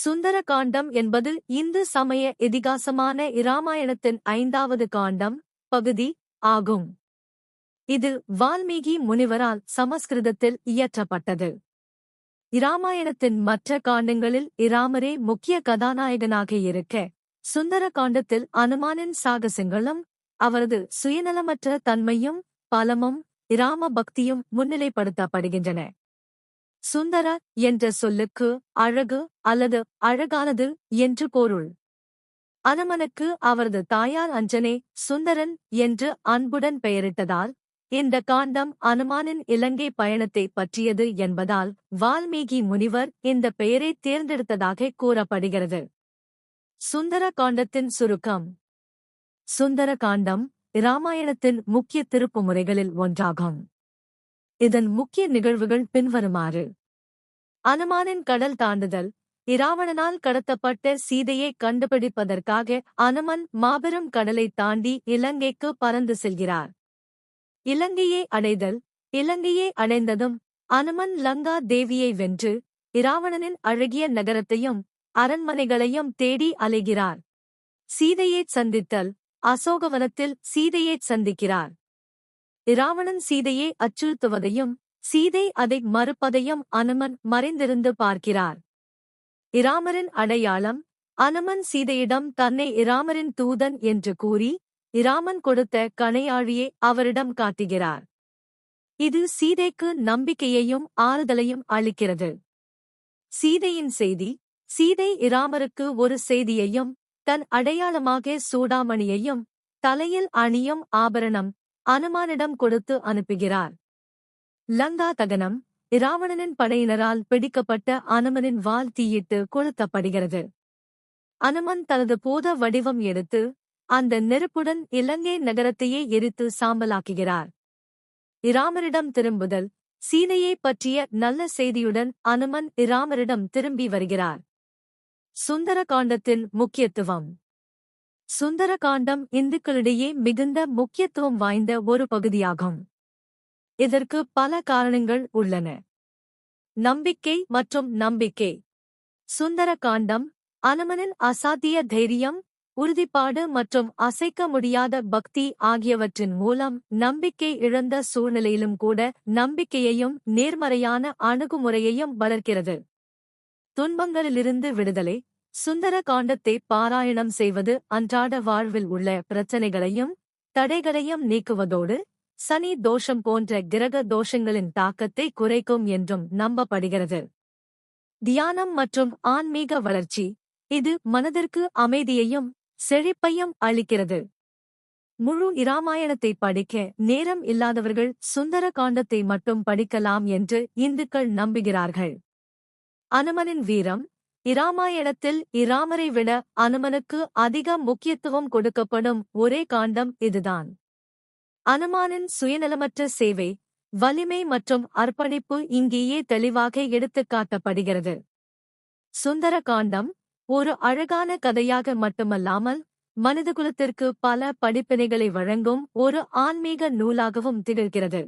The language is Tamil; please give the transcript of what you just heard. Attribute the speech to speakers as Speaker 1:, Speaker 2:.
Speaker 1: சுந்தர காண்டம் என்பது இந்து சமய இதிகாசமான இராமாயணத்தின் ஐந்தாவது காண்டம் பகுதி ஆகும். இது வால்மீகி முனிவரால் சமஸ்கிருதத்தில் இயற்றப்பட்டது. இராமாயணத்தின் மற்ற காண்டங்களில் இராமரே முக்கிய கதாநாயகனாக இருக்க சுந்தர காண்டத்தில் அனுமானின் சாகசங்களும் அவரது சுயநலமற்ற தன்மையும் பலமும் இராம பக்தியும் முன்னிலைப்படுத்தப்படுகின்றன. சுந்தர என்ற சொல்லுக்கு அழகு அல்லது அழகானது என்று பொருள். அனுமனுக்கு அவரது தாயார் அஞ்சனே சுந்தரன் என்று அன்புடன் பெயரிட்டதால் இந்த காண்டம் அனுமானின் இலங்கை பயணத்தை பற்றியது என்பதால் வால்மீகி முனிவர் இந்த பெயரை தேர்ந்தெடுத்ததாக கூறப்படுகிறது. சுந்தர காண்டத்தின் சுருக்கம். சுந்தர காண்டம் இராமாயணத்தின் முக்கிய திருப்பு முறைகளில் ஒன்றாகும். இதன் முக்கிய நிகழ்வுகள் பின்வருமாறு. அனுமானின் கடல் தாண்டுதல். இராவணனால் கடத்தப்பட்ட சீதையை கண்டுபிடிப்பதற்காக அனுமன் மாபெரும் கடலை தாண்டி இலங்கைக்கு பறந்து செல்கிறார். இலங்கையை அடைதல். இலங்கையை அடைந்ததும் அனுமன் லங்கா தேவியை வென்று இராவணனின் அழகிய நகரத்தையும் அரண்மனைகளையும் தேடி அலைகிறார். சீதையைச் சந்தித்தல். அசோகவனத்தில் சீதையைச் சந்திக்கிறார். இராவணன் சீதையை அச்சுறுத்துவதையும் சீதை அதை மறுப்பதையும் அனுமன் மறைந்திருந்து பார்க்கிறார். இராமரின் அடையாளம் அனுமன் சீதையிடம் தன்னை இராமரின் தூதன் என்று கூறி இராமன் கொடுத்த கணையாழியை அவரிடம் காட்டுகிறார். இது சீதைக்கு நம்பிக்கையையும் ஆறுதலையும் அளிக்கிறது. சீதையின் செய்தி சீதை இராமருக்கு ஒரு செய்தியையும் தன் அடையாளமாக சூடாமணியையும் தலையில் அணியும் ஆபரணம் அனுமானிடம் கொடுத்து அனுப்புகிறார். லங்கா தகனம் இராவணனின் படையினரால் பிடிக்கப்பட்ட அனுமனின் வால் தீயிட்டு கொளுத்தப்படுகிறது. அனுமன் தனது பூத வடிவம் எடுத்து அந்த நெருப்புடன் இலங்கை நகரத்தையே எரித்து சாம்பலாக்குகிறார். இராமரிடம் திரும்புதல் சீனையை பற்றிய நல்ல செய்தியுடன் அனுமன் இராமரிடம் திரும்பி வருகிறார். சுந்தர காண்டத்தின் முக்கியத்துவம். சுந்தர காண்டம் இந்துக்களிடையே மிகுந்த முக்கியத்துவம் வாய்ந்த ஒரு பகுதியாகும். இதற்கு பல காரணங்கள் உள்ளன. நம்பிக்கை மற்றும் நம்பிக்கை. சுந்தர காண்டம் அனுமனின் அசாத்திய தைரியம் உறுதிப்பாடு மற்றும் அசைக்க முடியாத பக்தி ஆகியவற்றின் மூலம் நம்பிக்கை இழந்த சூழ்நிலையிலும் கூட நம்பிக்கையையும் நேர்மறையான அணுகுமுறையையும் வளர்க்கிறது. துன்பங்களிலிருந்து விடுதலை சுந்தர காண்டத்தை பாராயணம் செய்வது அன்றாட வாழ்வில் உள்ள பிரச்சனைகளையும் தடைகளையும் நீக்குவதோடு சனி தோஷம் போன்ற கிரக தோஷங்களின் தாக்கத்தை குறைக்கும் என்றும் நம்பப்படுகிறது. தியானம் மற்றும் ஆன்மீக வளர்ச்சி இது மனதிற்கு அமைதியையும் செழிப்பையும் அளிக்கிறது. முழு இராமாயணத்தை படிக்க நேரம் இல்லாதவர்கள் சுந்தர காண்டத்தை மட்டும் படிக்கலாம் என்று இந்துக்கள் நம்புகிறார்கள். அனுமனின் வீரம் இராமாயணத்தில் இராமரை விட அனுமனுக்கு அதிக முக்கியத்துவம் கொடுக்கப்படும் ஒரே காண்டம் இதுதான். அனுமானின் சுயநலமற்ற சேவை வலிமை மற்றும் அர்ப்பணிப்பு இங்கேயே தெளிவாக எடுத்துக்காட்டப்படுகிறது. சுந்தர காண்டம் ஒரு அழகான கதையாக மட்டுமல்லாமல் மனிதகுலத்திற்கு பல படிப்பினைகளை வழங்கும் ஒரு ஆன்மீக நூலாகவும் திகழ்கிறது.